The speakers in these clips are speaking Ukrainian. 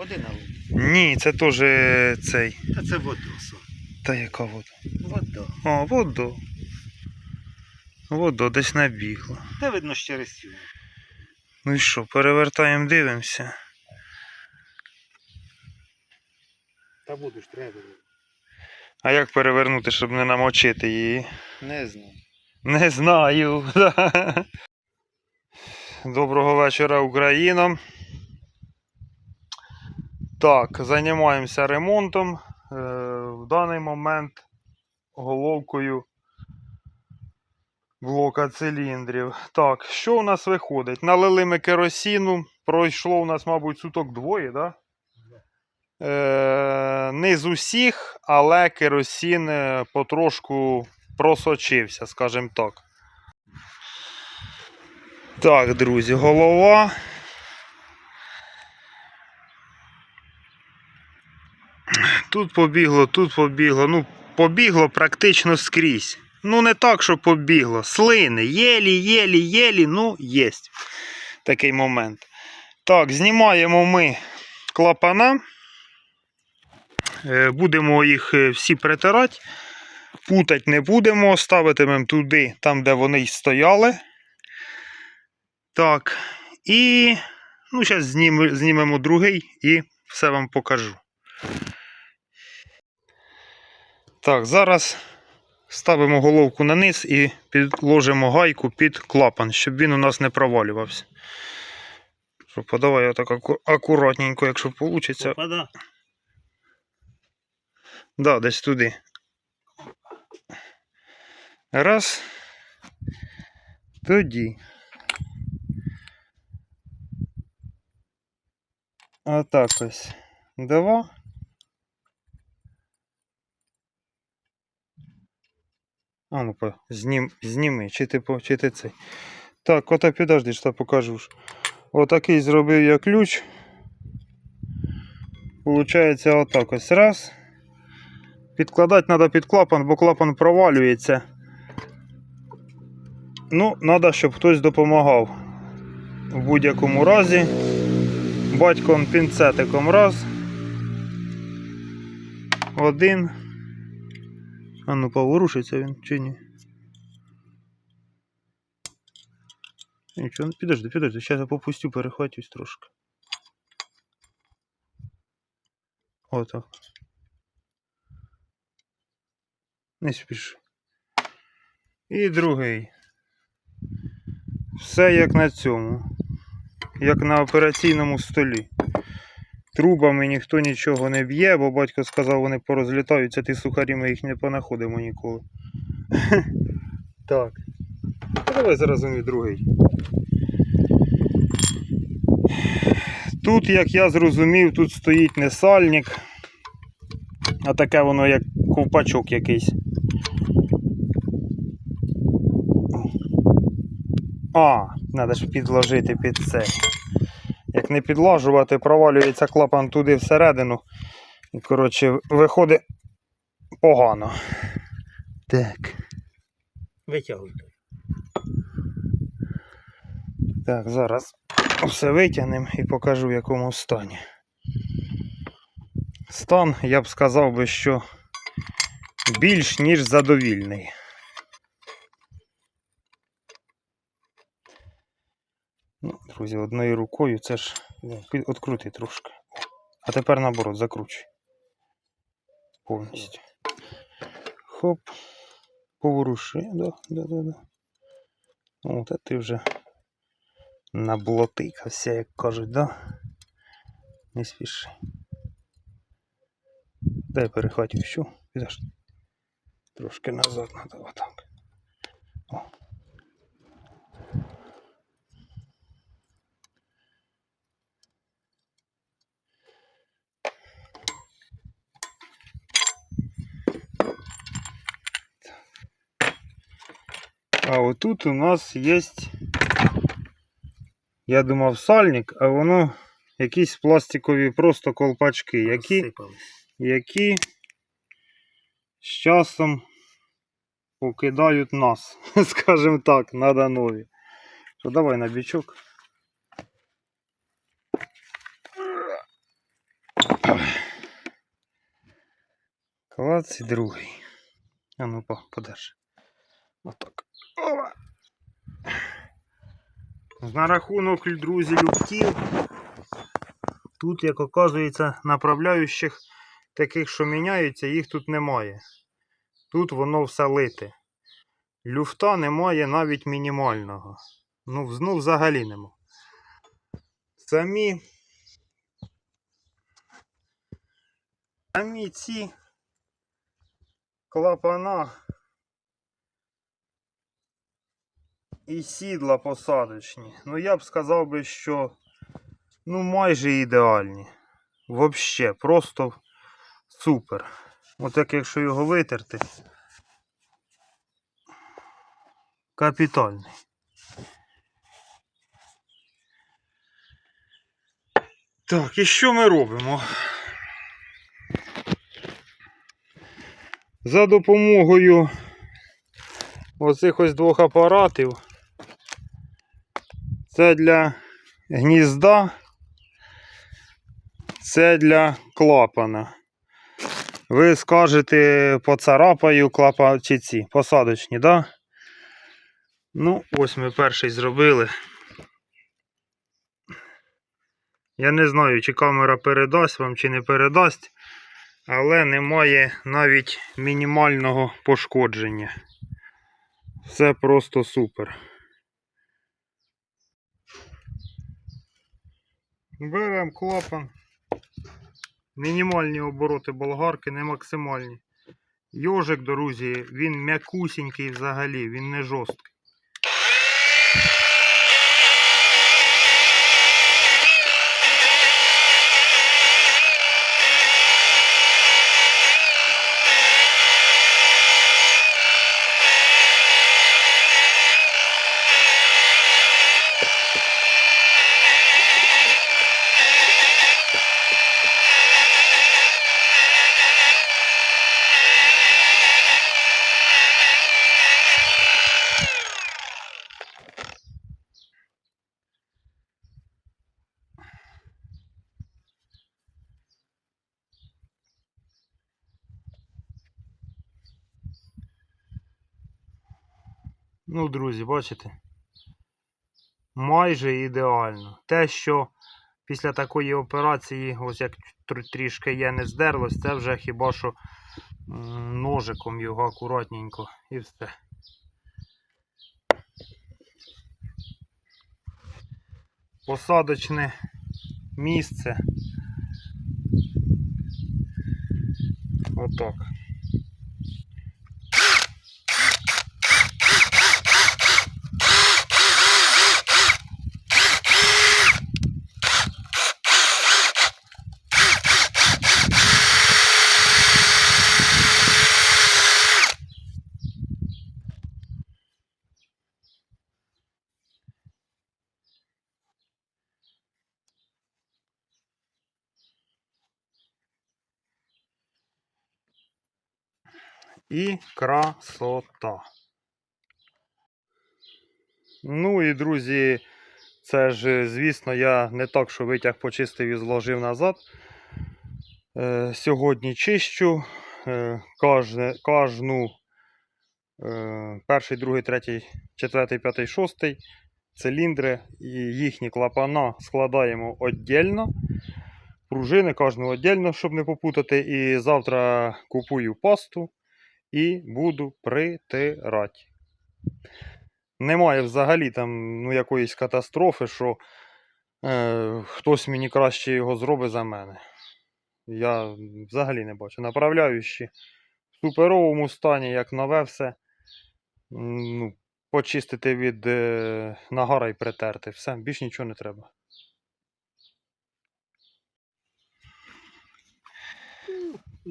Води налив. Ні, це теж цей. Та це вода. Со. Та яка вода? Вода. О, воду. Воду десь набігла. Та видно ж через цю. Ну і що, перевертаємо, дивимося. Та воду ж треба. А як перевернути, щоб не намочити її? Не знаю. Не знаю. Доброго вечора, Україна. Так, займаємося ремонтом. Е, в даний момент головкою блока циліндрів. Так, що у нас виходить? Налили ми керосіну. Пройшло у нас, мабуть, суток двоє? Да? Е, не з усіх, але керосин е, потрошку просочився, скажімо так. Так, друзі, голова. Тут побігло, тут побігло. Ну, побігло практично скрізь. Ну, не так, що побігло. Слини. Єлі, єлі, єлі, ну, є такий момент. Так, знімаємо ми клапана. Е, Будемо їх е, всі притирати. Путать не будемо, ставитимемо туди, там, де вони й стояли. Так. І ну, зараз знімемо другий і все вам покажу. Так, зараз ставимо головку на низ і підложимо гайку під клапан, щоб він у нас не провалювався. Що, подавай отак акуратненько, якщо вийде. Да, десь туди. Раз. Тоді. Отак ось. Два. А ну знім, зніми, чи ти, чи ти цей. Так, ота підожди, що покажу. Отакий зробив я ключ. Получається отак ось раз. Підкладати треба під клапан, бо клапан провалюється. Ну, треба, щоб хтось допомагав. В будь-якому разі. Батьком пінцетиком раз. Один. А ну поворушиться він чи ні? Нічого, ну, підожди, підожди, зараз я попустю, перехватюсь трошки. Отак. Не спіши. І другий. Все як на цьому. Як на операційному столі. Трубами ніхто нічого не б'є, бо батько сказав, вони порозлітаються, ті сухарі ми їх не понаходимо ніколи. Так. Ну, Давай зараз і другий. Тут, як я зрозумів, тут стоїть не сальник, а таке воно як ковпачок якийсь. А, треба ж підложити під це. Як не підлажувати, провалюється клапан туди всередину. І, коротше, виходить погано. Так. Витягуй. Так, зараз все витягнемо і покажу в якому стані. Стан, я б сказав би, що більш ніж задовільний. Ну, друзі, одною рукою це ж під- открути трошки. А тепер наоборот, закручуй. Повністю. Хоп. Поворуши. Да, да, да, да. О, та ти вже наблотикався, як кажуть, да? Не спіши. Дай перехватю всю. Підожди. Трошки назад надо отак. О. А отут у нас є, я думав, сальник, а воно якісь пластикові просто колпачки, які які з часом покидають нас, скажімо так, на нові. То давай на бічок. Клац і другий. А ну, подержи. Отак. Ова. На рахунок, друзі, люфтів. Тут, як оказується, направляючих таких, що міняються, їх тут немає. Тут воно все лите. Люфта немає навіть мінімального. Ну, ну взагалі нема. Самі. Самі ці клапана і сідла посадочні. Ну, я б сказав би, що ну майже ідеальні. Вообще, просто супер. От як якщо його витерти. Капітальний. Так, і що ми робимо? За допомогою оцих ось двох апаратів. Це для гнізда, це для клапана. Ви скажете поцарапаю клапа чи ці посадочні, да? Ну, ось ми перший зробили. Я не знаю, чи камера передасть вам, чи не передасть, але немає навіть мінімального пошкодження. Все просто супер. Беремо клапан. Мінімальні обороти болгарки, не максимальні. Йожик, друзі, він м'якусінький взагалі, він не жорсткий. Ну, друзі, бачите? Майже ідеально. Те, що після такої операції, ось як трішки є не здерлось, це вже хіба що ножиком його акуратненько і все. Посадочне місце. Отак. І красота. Ну і друзі, це ж, звісно, я не так, що витяг почистив і зложив назад. Е, сьогодні чищу е, кожне, кожну е, перший, другий, третій, четвертий, п'ятий, шостий циліндри і їхні клапана складаємо віддільно. Пружини кожну віддільно, щоб не попутати. І завтра купую пасту і буду притирати. Немає взагалі там ну, якоїсь катастрофи, що е, хтось мені краще його зробить за мене. Я взагалі не бачу. Направляючи в суперовому стані, як нове все. Ну, почистити від е, нагара і притерти. Все, більш нічого не треба.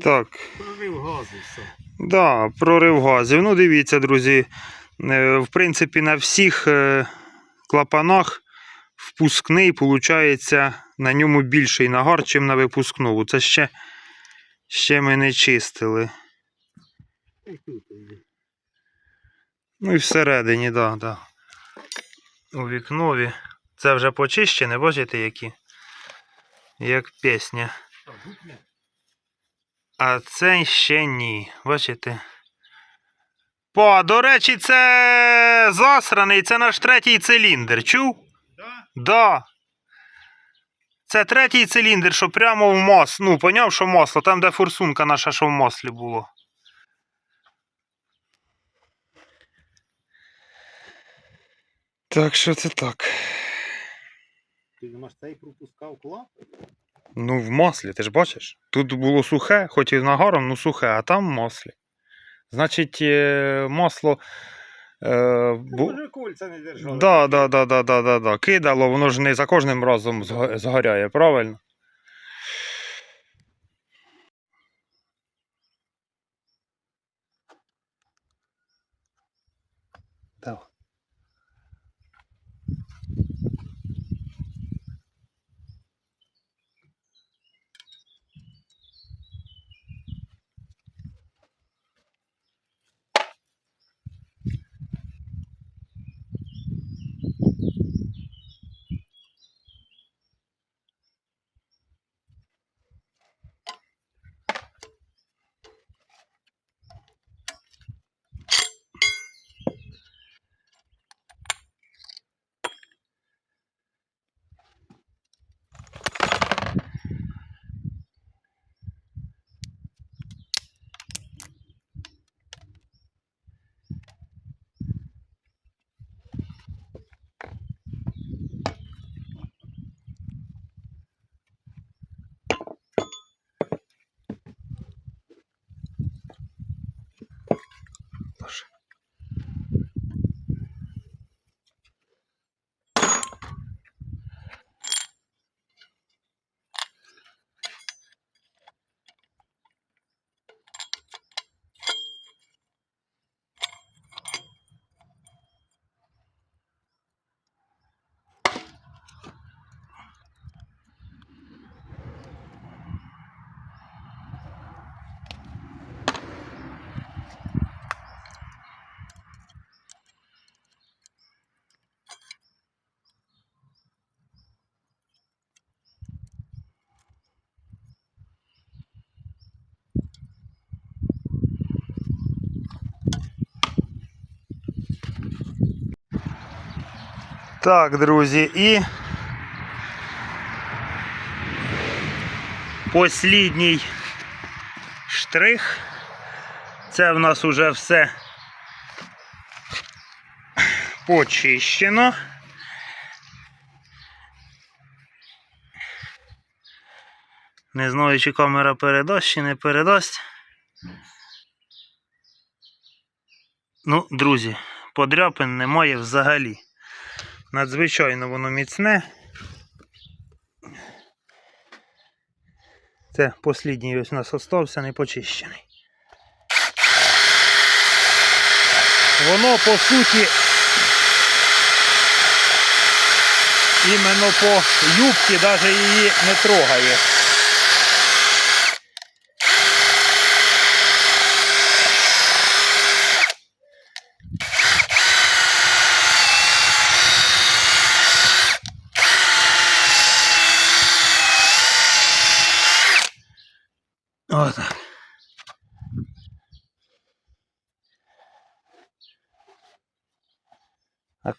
Так. Прорив газу все. Да, прорив газів. Ну, дивіться, друзі. е, В принципі, на всіх е, клапанах впускний, виходить, на ньому більший нагар, ніж на випускному. Це ще, ще ми не чистили. Ну і всередині, так, да, так. Да. У вікнові. Це вже почищене, бачите, які? Як пісня. А це ще ні. Бачите? По, до речі, це засраний, це наш третій циліндр. Чув? Да? Да. Це третій циліндр, що прямо в масло. Ну, поняв, що масло, там, де форсунка наша, що в маслі було. Так що це так. Ти думаєш, цей пропускав клап? Ну, в маслі, ти ж бачиш? Тут було сухе, хоч і нагаром, ну сухе, а там в маслі. Значить, е, масло. Е, бу... Може кольця не держали. Да, да, да, да, да, да, да. Кидало, воно ж не за кожним разом зго- згоряє, правильно? Так, друзі, і послідній штрих. Це в нас уже все почищено. Не знаю, чи камера передасть, чи не передасть. Ну, друзі, подряпин немає взагалі. Надзвичайно воно міцне. Це послідній ось у нас остався не почищений. Воно по суті іменно по юбці навіть її не трогає.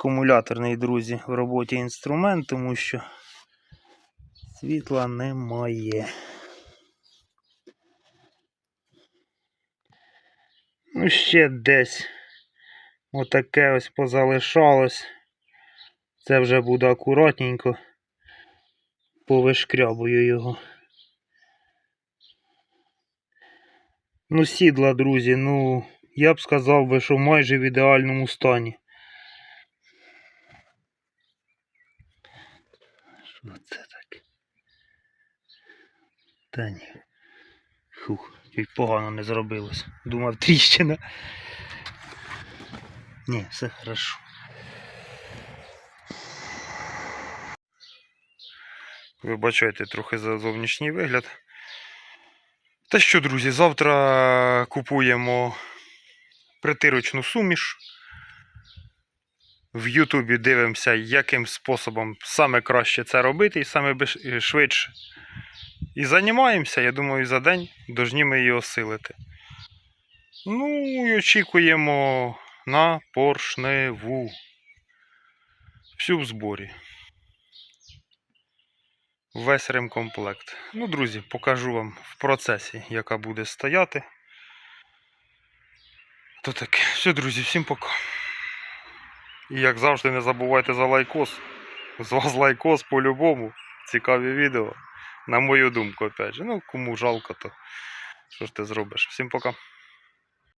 Акумуляторний, друзі, в роботі інструмент, тому що світла немає. Ну, ще десь отаке ось позалишалось. Це вже буде акуратненько. Повишкрябую його. Ну, сідла, друзі, ну, я б сказав би, що майже в ідеальному стані. Що це таке? Та ні. Фух, чуть погано не зробилось. Думав тріщина. Ні, все хорошо. Вибачайте трохи за зовнішній вигляд. Та що, друзі, завтра купуємо притирочну суміш. В Ютубі дивимося, яким способом саме краще це робити і саме швидше. І займаємося, я думаю, за день должні ми її осилити. Ну і очікуємо на поршневу. Всю в зборі. Весь ремкомплект. Ну, друзі, покажу вам в процесі, яка буде стояти. То таке. Все, друзі, всім пока. І як завжди, не забувайте за лайкос. З вас лайкос по-любому. Цікаві відео. На мою думку, опять же. Ну, кому жалко, то що ж ти зробиш. Всім пока.